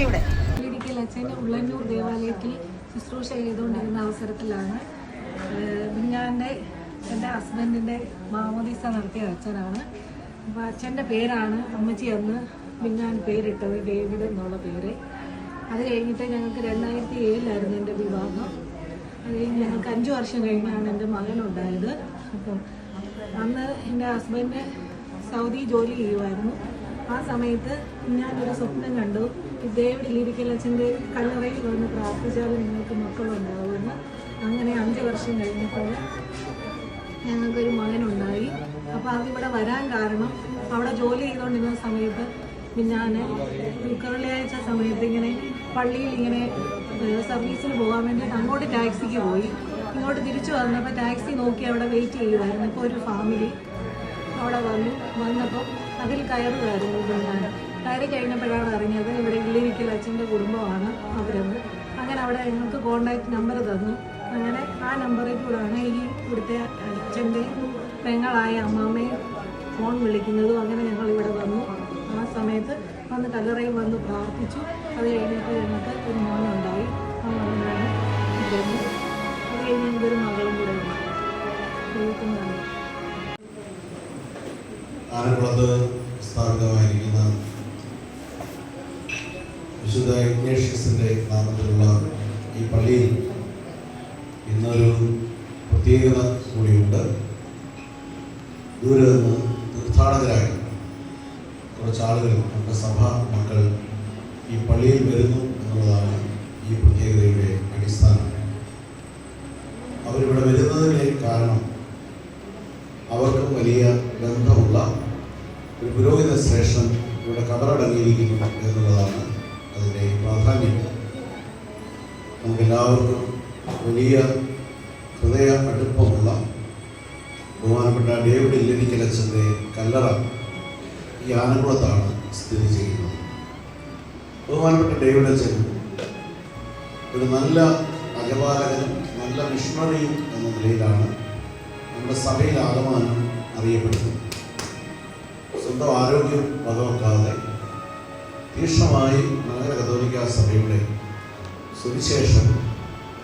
ഇവിടെ ഉള്ളന്നൂർ ദേവാലയത്തിൽ ശുശ്രൂഷ ചെയ്തുകൊണ്ടിരുന്ന അവസരത്തിലാണ് മിഞ്ഞാന്റെ എന്റെ ഹസ്ബൻഡിന്റെ മാമോദീസ നടത്തിയ അച്ഛനാണ്. അപ്പോൾ അച്ഛന്റെ പേരാണ് അമ്മച്ചി അന്ന് മിഞ്ഞാൻ പേരിട്ടത് ഡേവിഡ് എന്നുള്ള പേര്. അത് കഴിഞ്ഞിട്ട് ഞങ്ങൾക്ക് രണ്ടായിരത്തി ഏഴിലായിരുന്നു എന്റെ വിവാഹം. അത് കഴിഞ്ഞ് ഞങ്ങൾക്ക് അഞ്ച് വർഷം കഴിഞ്ഞാണ് എന്റെ മകനുണ്ടായത്. അപ്പം അന്ന് എന്റെ ഹസ്ബൻഡ് സൗദി ജോലി ചെയ്യുമായിരുന്നു. ആ സമയത്ത് ഞാനൊരു സ്വപ്നം കണ്ടു. ഈ ഡേവിഡ് ലിരിക്കലച്ഛന്റെ കല്ലറയിൽ വന്ന് പ്രാർത്ഥിച്ചാൽ നിങ്ങൾക്ക് മക്കളുണ്ടാവുമെന്ന് അങ്ങനെ അഞ്ച് വർഷം കഴിഞ്ഞപ്പോൾ ഞങ്ങൾക്കൊരു മകനുണ്ടായി. അപ്പോൾ അതിവിടെ വരാൻ കാരണം അവിടെ ജോലി ചെയ്തുകൊണ്ടിരുന്ന സമയത്ത് ഞാൻ വെള്ളിയാഴ്ച സമയത്ത് ഇങ്ങനെ പള്ളിയിൽ ഇങ്ങനെ സർവീസിൽ പോകാൻ വേണ്ടിയിട്ട് അങ്ങോട്ട് ടാക്സിക്ക് പോയി. ഇങ്ങോട്ട് തിരിച്ചു വന്നപ്പോൾ ടാക്സി നോക്കി അവിടെ വെയിറ്റ് ചെയ്യുമായിരുന്നു ഇപ്പോൾ ഒരു ഫാമിലി അവിടെ വന്നു. വന്നപ്പോൾ അതിൽ കയറുമായിരുന്നു ഞാൻ കയറി കഴിഞ്ഞപ്പോഴാണ് അറിഞ്ഞത് ഇവിടെ ഇല്ലിരിക്കൽ അച്ഛന്റെ കുടുംബമാണ് അവരെന്ന്. അങ്ങനെ അവിടെ ഞങ്ങൾക്ക് കോണ്ടാക്ട് നമ്പർ തന്നു. അങ്ങനെ ആ നമ്പറിൽ കൂടെയാണ് ഈ ഇവിടുത്തെ അച്ഛന്റെ പെങ്ങളായ അമ്മാമ്മയും ഫോൺ വിളിക്കുന്നതും അങ്ങനെ ഞങ്ങൾ ഇവിടെ വന്നു. ആ സമയത്ത് വന്ന് കല്ലറയിൽ വന്ന് പ്രാർത്ഥിച്ചു. അത് കഴിഞ്ഞപ്പോൾ ഞങ്ങൾക്ക് ഒരു മോനുണ്ടായി. ആ മോനാണ് ഇതെന്ന് അത് കഴിഞ്ഞ് ഞങ്ങൾക്കൊരു മകളും കൂടെ ഉണ്ടായി ദൈവത്തിന് നന്ദി സ്ഥാപിതമായിരിക്കുന്ന വിശുദ്ധ നാമത്തിലുള്ള ഈ പള്ളിയിൽ ഇന്നൊരു പ്രത്യേകത കൂടിയുണ്ട്. ദൂരെ നിന്ന് തീർത്ഥാടകരായി കുറച്ച് ആളുകൾ നമ്മുടെ സഭ മക്കൾ ഈ പള്ളിയിൽ വരുന്നു എന്നുള്ളതാണ് ഈ പ്രത്യേകതയുടെ അടിസ്ഥാനം. അവരിവിടെ വരുന്നതിന്റെ കാരണം അവർക്കും വലിയ ബന്ധമുള്ള ഒരു പുരോഹിത ശ്രേഷ്ഠൻ ഇവിടെ കബറടങ്ങിയിരിക്കുന്നു എന്നുള്ളതാണ്. അതിന്റെ പ്രാധാന്യം. നമുക്കെല്ലാവർക്കും വലിയ ഹൃദയ അടുപ്പമുള്ള ബഹുമാനപ്പെട്ട ഡേവിഡ് ഇല്ലനിക്കലച്ചന്റെ കല്ലറ ഈ ആനക്കുളത്താണ് സ്ഥിതി ചെയ്യുന്നത്. ബഹുമാനപ്പെട്ട ഡേവിഡ് അച്ഛൻ ഒരു നല്ല അജപാലകനും നല്ല മിഷണറിയും എന്ന നിലയിലാണ് നമ്മുടെ സഭയിൽ ആകമാനം അറിയപ്പെടുന്നത്. സ്വന്തം ആരോഗ്യം വകവെക്കാതെ തീക്ഷ്ണമായി നഗര കത്തോലിക്ക സഭയുടെ സുവിശേഷം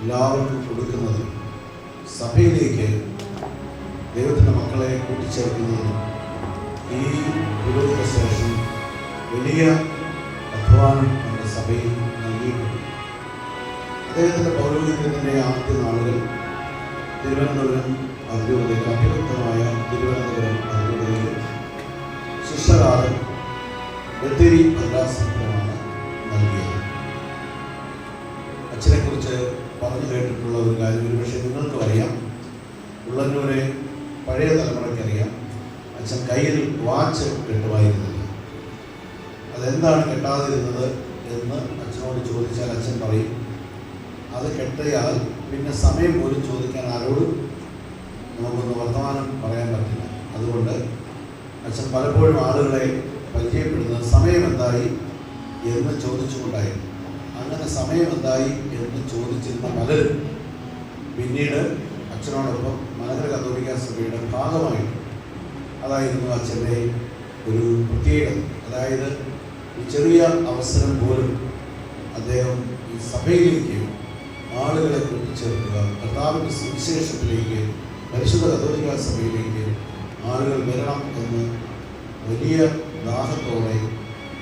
എല്ലാവർക്കും കൊടുക്കുന്നത് സഭയിലേക്ക് ദൈവത്തിന്റെ മക്കളെ കൂട്ടിച്ചേർക്കുന്നതിന് ഈ പുരോഗത ശേഷം വലിയ അധ്വാനം നമ്മുടെ സഭയിൽ നൽകിയിട്ടുണ്ട്. അദ്ദേഹത്തിന്റെ പൗരോഹിത്യത്തിന്റെ ആദ്യ നാളുകൾ തിരുവനന്തപുരം അതിരൂപതയിൽ അഭിവക്തമായ തിരുവനന്തപുരം അതിരൂപതയിൽ ശിഷ്യകാലം ബത്തേരി ഭദ്രാസനമാണ് നൽകിയത്. അച്ഛനെക്കുറിച്ച് പറഞ്ഞു കേട്ടിട്ടുള്ള ഒരു കാര്യം ഒരുപക്ഷെ നിങ്ങൾക്കും അറിയാം. ഉള്ളന്നൂരെ പഴയ തലമുറയ്ക്കറിയാം അച്ഛൻ കയ്യിൽ വാച്ച് കെട്ടുമായിരുന്നില്ല അതെന്താണ് കെട്ടാതിരുന്നത് എന്ന് അച്ഛനോട് ചോദിച്ചാൽ അച്ഛൻ പറയും. അത് കെട്ടയാൽ പിന്നെ സമയം പോലും ചോദിക്കാൻ ആരോടും നമുക്കൊന്ന് വർത്തമാനം പറയാൻ പറ്റില്ല. അതുകൊണ്ട് അച്ഛൻ പലപ്പോഴും ആളുകളെ പരിചയപ്പെടുന്നത് സമയമെന്തായി എന്ന് ചോദിച്ചുകൊണ്ടായിരുന്നു. അങ്ങനെ സമയമെന്തായി എന്ന് ചോദിച്ചിരുന്ന പലരും പിന്നീട് അച്ഛനോടൊപ്പം മലങ്കര കത്തോലിക്ക സഭയുടെ ഭാഗമായിട്ട് അതായിരുന്നു അച്ഛന്റെ ഒരു പ്രത്യേകത. അതായത് ഈ ചെറിയ അവസരം പോലും അദ്ദേഹം ഈ സഭയിലേക്ക് ആളുകളെ കൂട്ടിച്ചേർക്കുക കർത്താവിന്റെ സുവിശേഷത്തിലേക്ക് പരിശുദ്ധ കത്തോലിക്ക സഭയിലേക്ക് ആളുകൾ വരണം എന്ന് വലിയ ദാഹത്തോടെ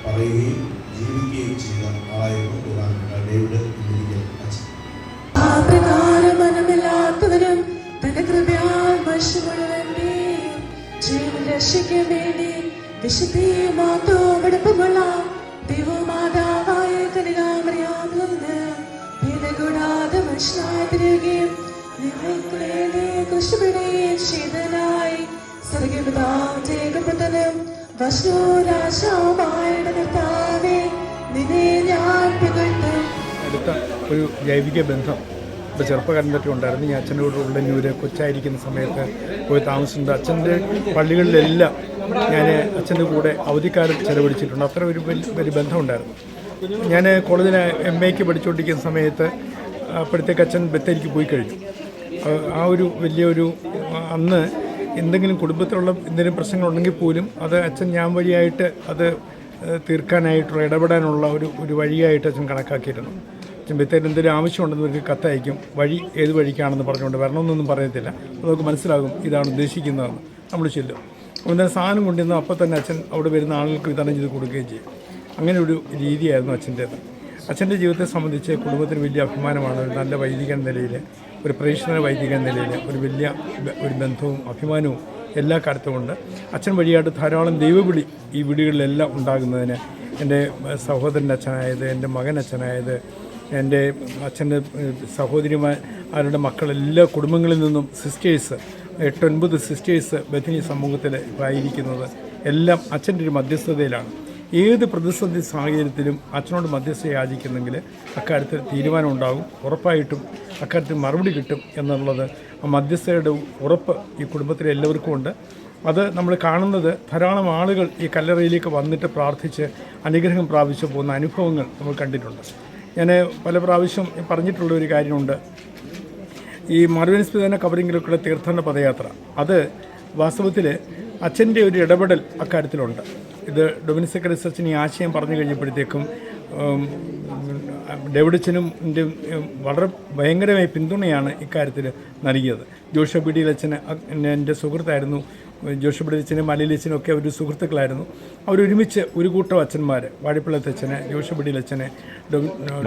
പറയുകയും ജീവിക്കുകയും ചെയ്ത ആളായിരുന്നു ബഹുമാനപ്പെട്ട ഡേവിഡ് ഇല്ലിരിക്കൽ അച്ഛൻ. ഏകപുത്രനും അടുത്ത ഒരു ജൈവിക ബന്ധം. ഇപ്പോൾ ചെറുപ്പക്കാരൻ തൊക്കെ ഉണ്ടായിരുന്നു. ഞാൻ അച്ഛനോട് ഉള്ളന്നൂര് കൊച്ചായിരിക്കുന്ന സമയത്ത് പോയി താമസിച്ചിട്ടുണ്ട്. അച്ഛന്റെ പള്ളികളിലെല്ലാം ഞാൻ അച്ഛന്റെ കൂടെ അവധിക്കാലം ചെലവഴിച്ചിട്ടുണ്ട്. അത്ര ഒരു വലിയ ബന്ധമുണ്ടായിരുന്നു. ഞാൻ കോളേജിൽ എം എക്ക് പഠിച്ചുകൊണ്ടിരിക്കുന്ന സമയത്ത് അപ്പോഴത്തേക്ക് അച്ഛൻ ബത്തേരിക്ക് പോയി കഴിഞ്ഞു. ആ ഒരു വലിയൊരു അന്ന് എന്തെങ്കിലും കുടുംബത്തിലുള്ള എന്തെങ്കിലും പ്രശ്നങ്ങളുണ്ടെങ്കിൽ പോലും അത് അച്ഛൻ ഞാൻ വഴിയായിട്ട് അത് തീർക്കാനായിട്ടുള്ള ഇടപെടാനുള്ള ഒരു ഒരു വഴിയായിട്ട് അച്ഛൻ കണക്കാക്കിയിരുന്നു. അച്ഛൻ ബത്തേരി എന്തെങ്കിലും ആവശ്യമുണ്ടെന്ന് ഇവർക്ക് കത്തയക്കും. വഴി ഏത് വഴിക്കാണെന്ന് പറഞ്ഞുകൊണ്ട് വരണമെന്നൊന്നും പറയത്തില്ല നമുക്ക് മനസ്സിലാകും ഇതാണ് ഉദ്ദേശിക്കുന്നതെന്ന്. നമ്മൾ ചെല്ലും. അപ്പോൾ സാധനം കൊണ്ടുവന്ന് അപ്പോൾ തന്നെ അച്ഛൻ അവിടെ വരുന്ന ആളുകൾക്ക് വിതരണം ചെയ്ത് കൊടുക്കുകയും ചെയ്യും. അങ്ങനെ ഒരു രീതിയായിരുന്നു അച്ഛന്റേത്. അച്ഛന്റെ ജീവിതത്തെ സംബന്ധിച്ച് കുടുംബത്തിന് വലിയ അഭിമാനമാണ്. നല്ല വൈദികൻ നിലയിൽ ഒരു പ്രതീക്ഷണ വൈദിക എന്ന നിലയിൽ ഒരു വലിയ ഒരു ബന്ധവും അഭിമാനവും എല്ലാ കാലത്തുമുണ്ട് അച്ഛൻ വഴിയായിട്ട് ധാരാളം ദൈവവിളി ഈ വീടുകളിലെല്ലാം ഉണ്ടാകുന്നതിന് എന്റെ സഹോദരൻ അച്ഛനായത് എന്റെ മകൻ അച്ഛനായത് എന്റെ അച്ഛന്റെ സഹോദരിമാരുടെ മക്കൾ എല്ലാ കുടുംബങ്ങളിൽ നിന്നും സിസ്റ്റേഴ്സ് എട്ടൊൻപത് സിസ്റ്റേഴ്സ് ബഥിനി സമൂഹത്തിൽ ആയിരിക്കുന്നത് എല്ലാം അച്ഛന്റെ ഒരു മധ്യസ്ഥതയിലാണ്. ഏത് പ്രതിസന്ധി സാഹചര്യത്തിലും അച്ഛനോട് മധ്യസ്ഥ യാചിക്കുന്നെങ്കിൽ അക്കാര്യത്തിൽ തീരുമാനം ഉണ്ടാകും ഉറപ്പായിട്ടും അക്കാര്യത്തിൽ മറുപടി കിട്ടും എന്നുള്ളത് മധ്യസ്ഥയുടെ ഉറപ്പ് ഈ കുടുംബത്തിലെ എല്ലാവർക്കും ഉണ്ട്. അത് നമ്മൾ കാണുന്നത് ധാരാളം ആളുകൾ ഈ കല്ലറയിലേക്ക് വന്നിട്ട് പ്രാർത്ഥിച്ച് അനുഗ്രഹം പ്രാപിച്ചു പോകുന്ന അനുഭവങ്ങൾ നമ്മൾ കണ്ടിട്ടുണ്ട്. ഞാൻ പല പ്രാവശ്യം പറഞ്ഞിട്ടുള്ള ഒരു കാര്യമുണ്ട്. ഈ മറുവനസ്പിതന കവറിങ്ങിലൊക്കെയുള്ള തീർത്ഥാടന പദയാത്ര. അത് വാസ്തവത്തിൽ അച്ഛന്റെ ഒരു ഇടപെടൽ അക്കാര്യത്തിലുണ്ട്. ഇത് ഡൊമിനിക് റിസർച്ചിന് ഈ ആശയം പറഞ്ഞു കഴിഞ്ഞപ്പോഴത്തേക്കും ഡേവിഡച്ചനും വളരെ ഭയങ്കരമായ പിന്തുണയാണ് ഇക്കാര്യത്തിൽ നൽകിയത്. ജോഷ ഡി അച്ഛന് എന്റെ സുഹൃത്തായിരുന്നു. ജോഷ ബിഡിലച്ഛനും മലയിലച്ഛനും ഒക്കെ ഒരു സുഹൃത്തുക്കളായിരുന്നു. അവരൊരുമിച്ച് ഒരു കൂട്ടം അച്ഛന്മാർ വാഴപ്പിള്ളത്തച്ഛന് ജോഷ ബിഡിലച്ഛന്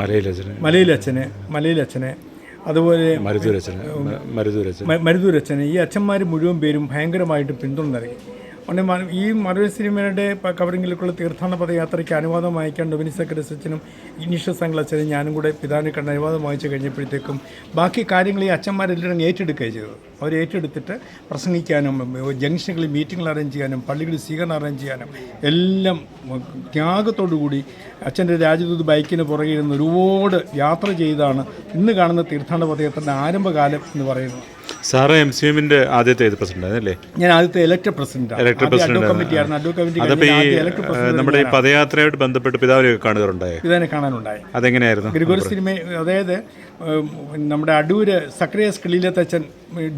അച്ഛനെ മലയിലച്ഛന് മലയിലച്ഛനെ അതുപോലെ മരുതൂരച്ഛനെ ഈ അച്ഛന്മാർ മുഴുവൻ പേരും ഭയങ്കരമായിട്ട് പിന്തുണ നൽകി. മ- ഈ മറുപടി സിനിമയുടെ കവറിങ്ങിലേക്കുള്ള തീർത്ഥാടന പദയാത്രയ്ക്ക് അനുവാദം വായിക്കാൻ ഡൊമിനിക് സെക്രട്ടറിച്ചനും ഇനീഷ്യ സംഘളച്ചനും ഞാനും കൂടെ പിതാവിനെ കണ്ട് അനുവാദം വായിച്ചു കഴിഞ്ഞപ്പോഴത്തേക്കും ബാക്കി കാര്യങ്ങൾ ഈ അച്ഛന്മാരെല്ലാം ഏറ്റെടുക്കുകയാണ് ചെയ്തത്. അവർ ഏറ്റെടുത്തിട്ട് പ്രസംഗിക്കാനും ജംഗ്ഷനുകളിൽ മീറ്റിംഗുകൾ അറേഞ്ച് ചെയ്യാനും പള്ളികളിൽ സ്വീകരണം അറേഞ്ച് ചെയ്യാനും എല്ലാം ത്യാഗത്തോടുകൂടി അച്ഛന്റെ രാജ്യദൂത് ബൈക്കിന് പുറകെ ഇരുന്ന് ഒരുപാട് യാത്ര ചെയ്താണ് ഇന്ന് കാണുന്ന തീർത്ഥാടന പദയാത്രയുടെ ആരംഭകാലം എന്ന് പറയുന്നത്. സാറ് എം സി എമ്മിന്റെ ആദ്യത്തെ ഏത് പ്രസിഡന്റ് ആയിരുന്നല്ലേ ഞാൻ ആദ്യത്തെ ഇലക്ടഡ് പ്രസിഡന്റ് ഇലക്ട്രി പ്രസിഡന്റ് ഇലക്ടഡ് നമ്മുടെ ഈ പദയാത്രയായിട്ട് ബന്ധപ്പെട്ട് പിതാവിനെ കാണുകയുണ്ടായി ഇതിനെ കാണാനുണ്ടായി. അതെങ്ങനെയായിരുന്നു? ഗ്രിഗോറി സിനിമ അതായത് നമ്മുടെ അടൂര് സക്രിയസ് കിളിയിലത്തച്ഛൻ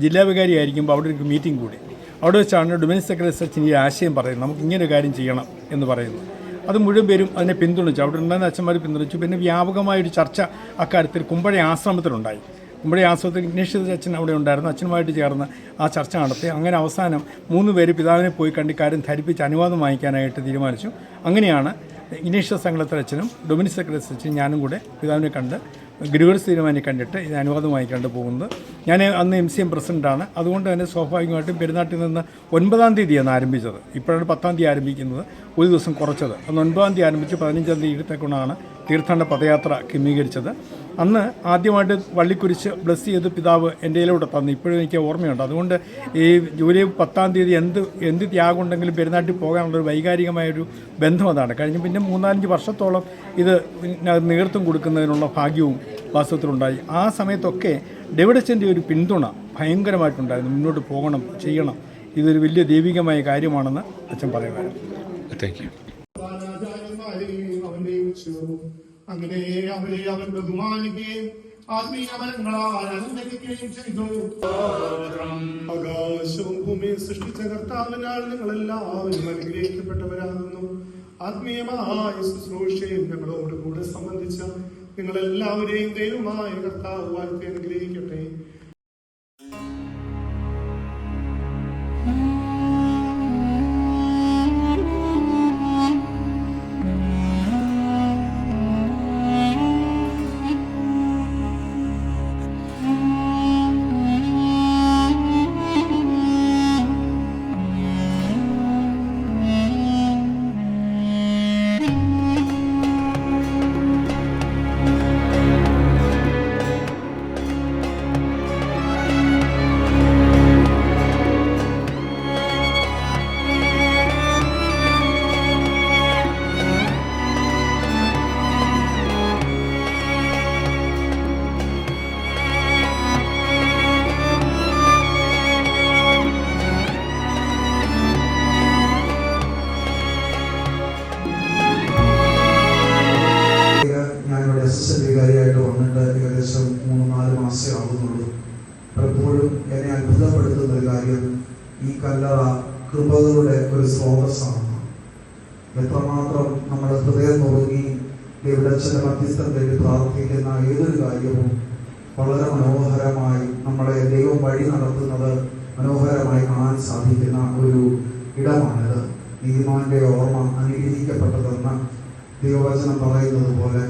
ജില്ലാ വികാരി ആയിരിക്കുമ്പോൾ അവിടെ ഒരു മീറ്റിംഗ് കൂടി. അവിടെ വെച്ചാണ് ഡൊമിനിക് സെക്രട്ടറി അച്ഛൻ ഈ ആശയം പറയുന്നത്. നമുക്ക് ഇങ്ങനെ ഒരു കാര്യം ചെയ്യണം എന്ന് പറയുന്നു. അത് മുഴുവൻ പേരും അതിനെ പിന്തുണച്ചു. അവിടെ ഉണ്ടായിരുന്ന അച്ഛന്മാർ പിന്തുണച്ചു. പിന്നെ വ്യാപകമായൊരു ചർച്ച അക്കാര്യത്തിൽ കുമ്പഴ ആശ്രമത്തിലുണ്ടായി. കുമ്പഴ ആശ്രമത്തിൽ ഇഗ്നേഷ്യസ് അച്ഛൻ അവിടെ ഉണ്ടായിരുന്നു. അച്ഛനുമായിട്ട് ചേർന്ന് ആ ചർച്ച നടത്തി. അങ്ങനെ അവസാനം മൂന്ന് പേര് പിതാവിനെ പോയി കണ്ട് കാര്യം ധരിപ്പിച്ച് അനുവാദം വാങ്ങിക്കാനായിട്ട് തീരുമാനിച്ചു. അങ്ങനെയാണ് ഇനീഷ്യസ് സംഘത്തിലച്ഛനും ഡൊമിനിക് സെക്രട്ടറി അച്ഛനും ഞാനും കൂടെ പിതാവിനെ കണ്ട് ഗുരുവർ തീരുമാനി കണ്ടിട്ട് ഇത് അനുവാദം വാങ്ങിക്കാണ്ട് പോകുന്നത്. ഞാൻ അന്ന് എം സി എം പ്രസിഡന്റാണ് അതുകൊണ്ട് തന്നെ സ്വാഭാവികമായിട്ടും പെരുന്നാട്ടിൽ നിന്ന് ഒൻപതാം തീയതിയാണ് ആരംഭിച്ചത്. ഇപ്പോഴാണ് പത്താം തീയതി ആരംഭിക്കുന്നത്. ഒരു ദിവസം കുറച്ചത്. അന്ന് ഒൻപതാം തീയതി ആരംഭിച്ച് പതിനഞ്ചാം തീയതി ഇടത്തേക്കൊണ്ടാണ് തീർത്ഥാടന പദയാത്ര ക്രമീകരിച്ചത്. അന്ന് ആദ്യമായിട്ട് വള്ളിക്കുരിശ് ബ്ലസ് ചെയ്ത് പിതാവ് എന്റെ കയ്യിലൂടെ തന്നു. ഇപ്പോഴും എനിക്ക് ഓർമ്മയുണ്ട്. അതുകൊണ്ട് ഈ ജൂലൈ പത്താം തീയതി എന്ത് എന്ത് ത്യാഗം ഉണ്ടെങ്കിലും പെരുന്നാട്ടിൽ പോകാനുള്ളൊരു വൈകാരികമായൊരു ബന്ധം അതാണ്. കഴിഞ്ഞ് പിന്നെ മൂന്നാലഞ്ച് വർഷത്തോളം ഇത് നേതൃത്വം കൊടുക്കുന്നതിനുള്ള ഭാഗ്യവും വാസ്തവത്തിലുണ്ടായി. ആ സമയത്തൊക്കെ ഡെവിഡച്ചന്റെ ഒരു പിന്തുണ ഭയങ്കരമായിട്ടുണ്ടായിരുന്നു. മുന്നോട്ട് പോകണം ചെയ്യണം. ഇതൊരു വലിയ ദൈവികമായ കാര്യമാണെന്ന് അച്ഛൻ പറയുമായിരുന്നു. താങ്ക് യു അങ്ങനെ അവരെ അവൻ ബഹുമാനിക്കുകയും ആകാശവും ഭൂമിയും സൃഷ്ടിച്ച കർത്താവിനാൽ നിങ്ങളെല്ലാവരും അനുഗ്രഹിക്കപ്പെട്ടവരാകുന്നു. ആത്മീയമായ ശുശ്രൂഷയും ഞങ്ങളോട് കൂടെ സംബന്ധിച്ച നിങ്ങളെല്ലാവരെയും ദൈവമായ കർത്താവ് വാഴ്ത്തി അനുഗ്രഹിക്കട്ടെ. കൃപകളുടെ ഒരു സ്രോതസ്സാണ്. എത്രമാത്രം നമ്മുടെ ഹൃദയം നുറുങ്ങി ദൈവദർശന മധ്യസ്ഥം വേണ്ടി പ്രാർത്ഥിക്കുന്ന ഏതൊരു കാര്യവും വളരെ മനോഹരമായി നമ്മളെ ദൈവം വഴി നടത്തുന്നത് മനോഹരമായി കാണാൻ സാധിക്കുന്ന ഒരു ഇടമാണിത്. നീതിമാന്റെ ഓർമ്മ അനുഗ്രഹിക്കപ്പെട്ടതെന്ന് ദൈവവചനം പറയുന്നത് പോലെ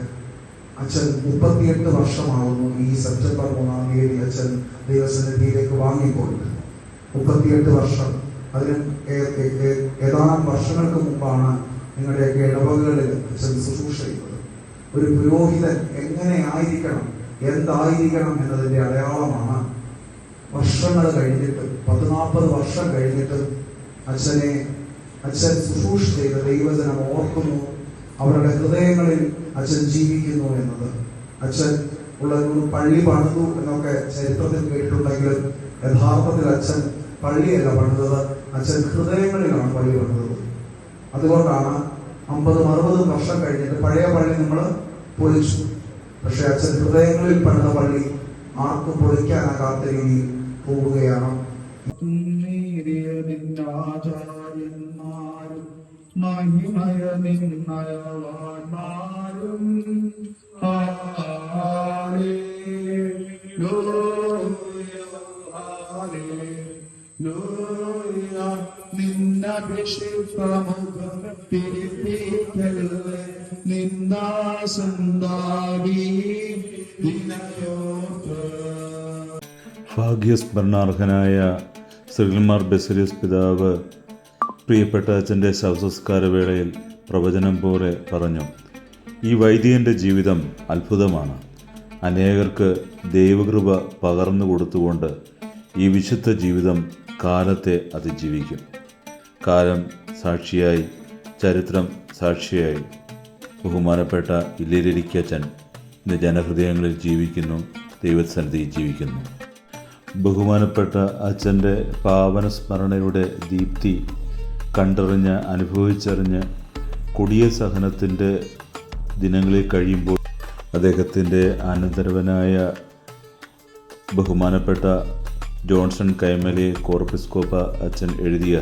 അച്ഛൻ മുപ്പത്തിയെട്ട് വർഷമാകുന്നു ഈ സെപ്റ്റംബർ മൂന്നാം തീയതി അച്ഛൻ ദൈവസന്നിധിയിലേക്ക് വാങ്ങിപ്പോയിട്ട്. മുപ്പത്തിയെട്ട് വർഷം അതിന് ഏതാനും വർഷങ്ങൾക്ക് മുമ്പാണ് നിങ്ങളുടെയൊക്കെ ഇടവകകളിൽ അച്ഛൻ ശുശ്രൂഷ ചെയ്യുന്നത് ഒരു പുരോഹിതൻ എങ്ങനെ ആയിരിക്കണം എന്തായിരിക്കണം എന്നതിന്റെ അടയാളമാണ് വർഷങ്ങൾ കഴിഞ്ഞിട്ട് പത്ത് നാൽപ്പത് വർഷം കഴിഞ്ഞിട്ട് അച്ഛനെ അച്ഛൻ ശുശ്രൂഷ ചെയ്ത ദൈവജനം ഓർക്കുന്നു. അവരുടെ ഹൃദയങ്ങളിൽ അച്ഛൻ ജീവിക്കുന്നു എന്നത്. അച്ഛൻ ഉള്ള ഒരു പള്ളി പണിതു എന്നൊക്കെ ചരിത്രത്തിൽ കേട്ടിട്ടുണ്ടെങ്കിലും യഥാർത്ഥത്തിൽ അച്ഛൻ പള്ളിയല്ല പണിതത്. അച്ഛൻ ഹൃദയങ്ങളിലാണ് പള്ളി വന്നത് അതുകൊണ്ടാണ് അമ്പതും അറുപതും വർഷം കഴിഞ്ഞിട്ട് പഴയ പള്ളി നമ്മൾ പൊളിച്ചു. പക്ഷെ അച്ഛൻ ഹൃദയങ്ങളിൽ പണിത പള്ളി ആർക്കും പൊളിക്കാനാകാത്ത രീതിയിൽ പോവുകയാണ്. മഹിമയ നിന്നയവാന്മാരും നിന്നഭിഷിക്തമുഖം പിരിപ്പിക്കല്ലേ നിന്നാസന്താവി ഭാഗ്യസ്മരണാർഹനായ ശ്രീകുമാർ ബെസരിയസ് പിതാവ് പ്രിയപ്പെട്ട അച്ഛന്റെ ശവസംസ്കാര വേളയിൽ പ്രവചനം പോലെ പറഞ്ഞു ഈ വൈദികന്റെ ജീവിതം അത്ഭുതമാണ്. അനേകർക്ക് ദൈവകൃപ പകർന്നു കൊടുത്തുകൊണ്ട് ഈ വിശുദ്ധ ജീവിതം കാലത്തെ അതിജീവിക്കും. കാലം സാക്ഷിയായി ചരിത്രം സാക്ഷിയായി. ബഹുമാനപ്പെട്ട ഇല്ലേരിക്കച്ചൻ ഇന്ന് ജനഹൃദയങ്ങളിൽ ജീവിക്കുന്നു ദൈവസന്നിധിയിൽ ജീവിക്കുന്നു. ബഹുമാനപ്പെട്ട അച്ഛന്റെ പാവന സ്മരണയുടെ ദീപ്തി കണ്ടറിഞ്ഞ് അനുഭവിച്ചറിഞ്ഞ് കൊടിയ സഹനത്തിന്റെ ദിനങ്ങളിൽ കഴിയുമ്പോൾ അദ്ദേഹത്തിന്റെ അനന്തരവനായ ബഹുമാനപ്പെട്ട ജോൺസൺ കൈമലെ കോർപ്പിസ്കോപ്പ അച്ഛൻ എഴുതിയ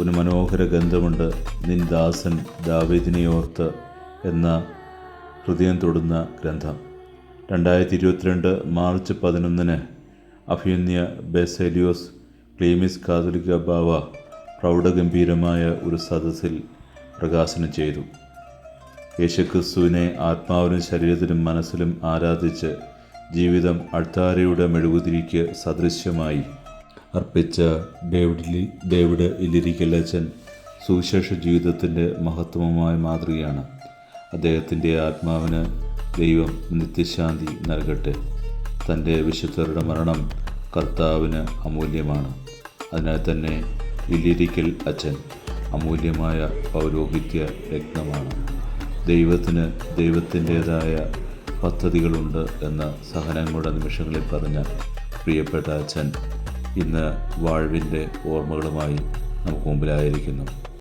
ഒരു മനോഹര ഗന്ധമുണ്ട് നിൻ ദാസൻ ദാവേദിനെ ഓർത്ത് എന്ന ഹൃദയം തൊടുന്ന ഗ്രന്ഥം. രണ്ടായിരത്തി ഇരുപത്തിരണ്ട് മാർച്ച് പതിനൊന്നിന് അഭിയന്യ ബെസേലിയോസ് ക്ലീമിസ് കാതലിക ബാവ പ്രൗഢഗംഭീരമായ ഒരു സദസ്സിൽ പ്രകാശനം ചെയ്തു. യേശുക്രിസ്തുവിനെ ആത്മാവിനും ശരീരത്തിനും മനസ്സിലും ആരാധിച്ച് ജീവിതം അൾത്താരയുടെ മെഴുകുതിരിക്ക് സദൃശ്യമായി അർപ്പിച്ച ഡേവിഡ് ലി ഡേവിഡ് ഇലിരിക്കൽ ഇല്ലിരിക്കലച്ചൻ സുവിശേഷ ജീവിതത്തിന്റെ മഹത്വമായ മാതൃകയാണ്. അദ്ദേഹത്തിന്റെ ആത്മാവിന് ദൈവം നിത്യശാന്തി നൽകട്ടെ. തന്റെ വിശുദ്ധരുടെ മരണം കർത്താവിന് അമൂല്യമാണ്. അതിനാൽ തന്നെ ഇലിരിക്കൽ അച്ഛൻ അമൂല്യമായ പൗരോഹിത്യ രത്നമാണ് ദൈവത്തിന് ദൈവത്തിന്റേതായ പദ്ധതികളുണ്ട് എന്ന് സഹനങ്ങളുടെ നിമിഷങ്ങളിൽ പറഞ്ഞ പ്രിയപ്പെട്ട അച്ഛൻ ഇന്ന് വാഴ്വിന്റെ ഓർമ്മകളുമായി നമുക്ക് മുമ്പിലായിരിക്കുന്നു.